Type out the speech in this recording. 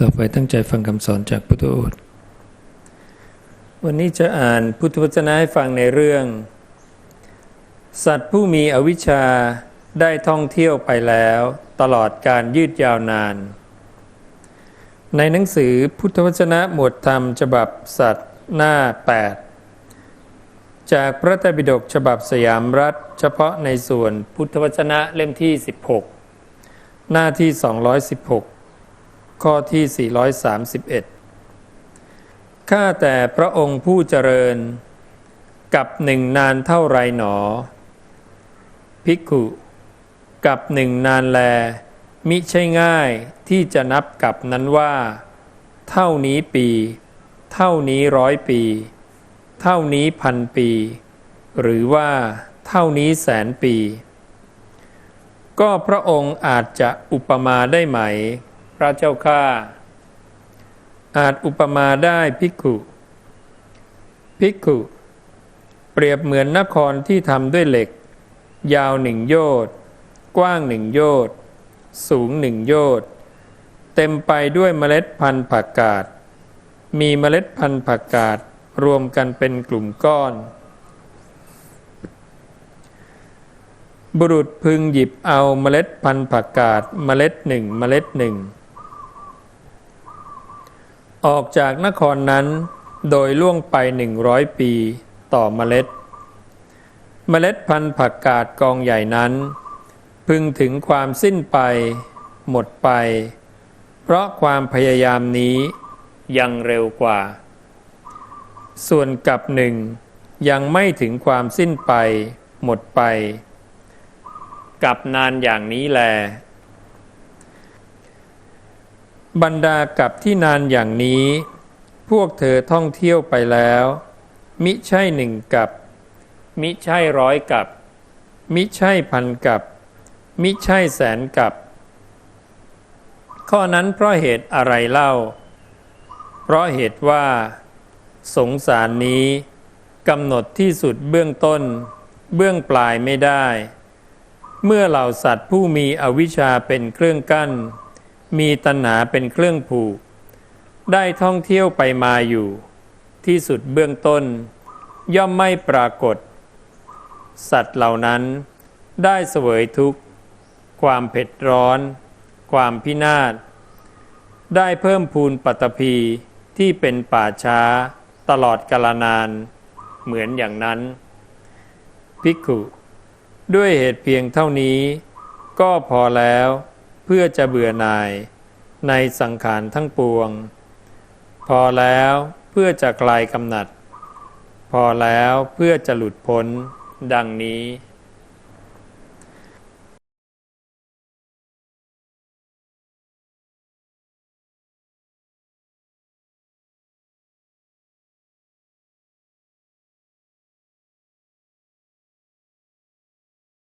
ต่อไปตั้งใจฟังคำสอนจากพุทธโอษฐ์วันนี้จะอ่านพุทธวจนะให้ฟังในเรื่อง สัตว์ผู้มีอวิชชาได้ท่องเที่ยวไปแล้ว ตลอดการยืดยาวนาน ในหนังสือพุทธวจนะหมวดธรรมฉบับสัตว์หน้า 8 จากพระไตรปิฎกฉบับสยามรัฐ เฉพาะในส่วนพุทธวจนะเล่มที่ 16 หน้าที่ 216 ข้อที่ 431 ข้าแต่พระองค์ผู้เจริญ กับหนึ่งนานเท่าไรหนอ ภิกขุ กับหนึ่งนานแล มิใช่ง่ายที่จะนับกับนั้นว่า เท่านี้ปี เท่านี้ร้อยปี เท่านี้พันปี หรือว่าเท่านี้แสนปี ก็พระองค์อาจจะอุปมาได้ไหม ระเจ้าข้าอาจอุปมาได้ภิกขุภิกขุเปรียบเหมือนนครที่ทำด้วยเหล็ก ยาวหนึ่งโยชน์กว้างหนึ่งโยชน์สูงหนึ่งโยชน์เต็มไปด้วยเมล็ดพันธุ์ผักกาดมีเมล็ดพันธุ์ผักกาดรวมกันเป็นกลุ่มก้อน บุรุษพึงหยิบเอาเมล็ดพันธุ์ผักกาดเมล็ดหนึ่งเมล็ดหนึ่ง ออกจากนครนั้นโดยล่วงไปหนึ่งร้อยปีต่อเมล็ด เมล็ดพันธุ์ผักกาดกองใหญ่นั้น พึงถึงความสิ้นไป หมดไป เพราะความพยายามนี้ยังเร็วกว่า ส่วนกับหนึ่งยังไม่ถึงความสิ้นไป หมดไป กับนานอย่างนี้แล บรรดากับที่นานอย่างนี้ พวกเธอท่องเที่ยวไปแล้ว มิใช่หนึ่งกับ มิใช่ร้อยกับ มิใช่พันกับ มิใช่แสนกับ ข้อนั้นเพราะเหตุอะไรเล่า เพราะเหตุว่า สงสารนี้กำหนดที่สุดเบื้องต้น เบื้องปลายไม่ได้ เมื่อเหล่าสัตว์ผู้มีอวิชชาเป็นเครื่องกั้น มีตัณหาเป็นเครื่องผูก ได้ท่องเที่ยวไปมาอยู่ ที่สุดเบื้องต้น ย่อมไม่ปรากฏ สัตว์เหล่านั้น ได้เสวยทุกข์ ความเผ็ดร้อน ความพินาศ ได้เพิ่มพูนปัตตภีที่เป็นป่าช้าตลอดกาลนาน เหมือนอย่างนั้น ภิกขุ ด้วยเหตุเพียงเท่านี้ ก็พอแล้ว พื่อจะเบื่อหน่ายในสังขารทั้งปวง พอแล้วเพื่อจะคลายกำหนัด พอแล้วเพื่อจะหลุดพ้น ดังนี้